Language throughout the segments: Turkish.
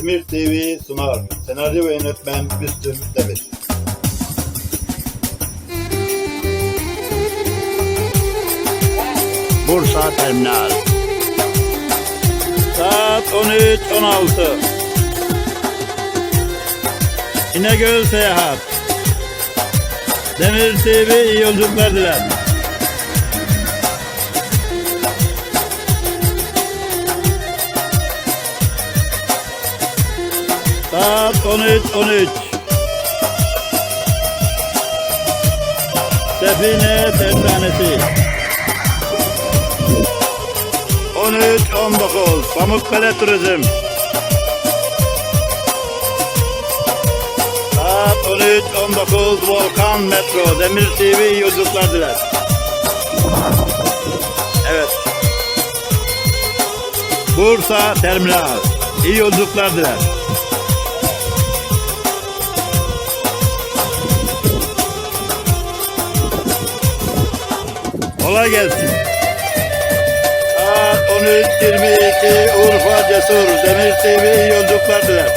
Demir TV sunar. Senaryo ve yönetmen Müslüm Demir. Bursa Terminal. Saat 13.16. İnegöl Seyahat. Demir TV iyi yolculuklar diler. Saat 13.13. Sefine Tersanesi. 13-19 Pamukkale Turizm Saat 13-19 Volkan Metro Demir TV yolculuklar diler. Evet. Bursa Terminal iyi yolculuklar diler. Kolay gelsin. Saat 13.22 Urfa Cesur Demir TV iyi yolculuklar diler.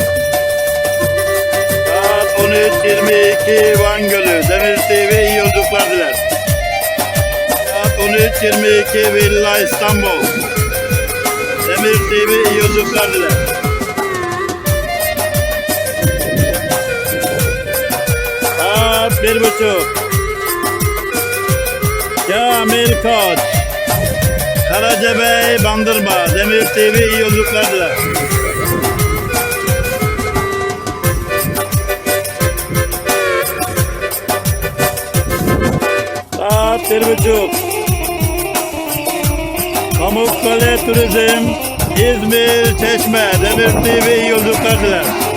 Saat 13.22 Van Gölü Demir TV iyi yolculuklar diler. Saat 13.22 Villa İstanbul Demir TV iyi yolculuklar diler. Saat bir buçuk Kamil Koç Karacabey Bandırma Demir TV iyi yolculuklar diler. Saat bir buçuk. Pamukkale Turizm İzmir Çeşme Demir TV iyi yolculuklar diler.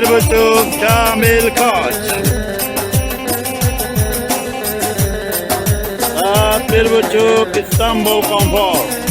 Saat bir buçuk Kamil Koç. Saat bir buçuk İstanbul Konfor.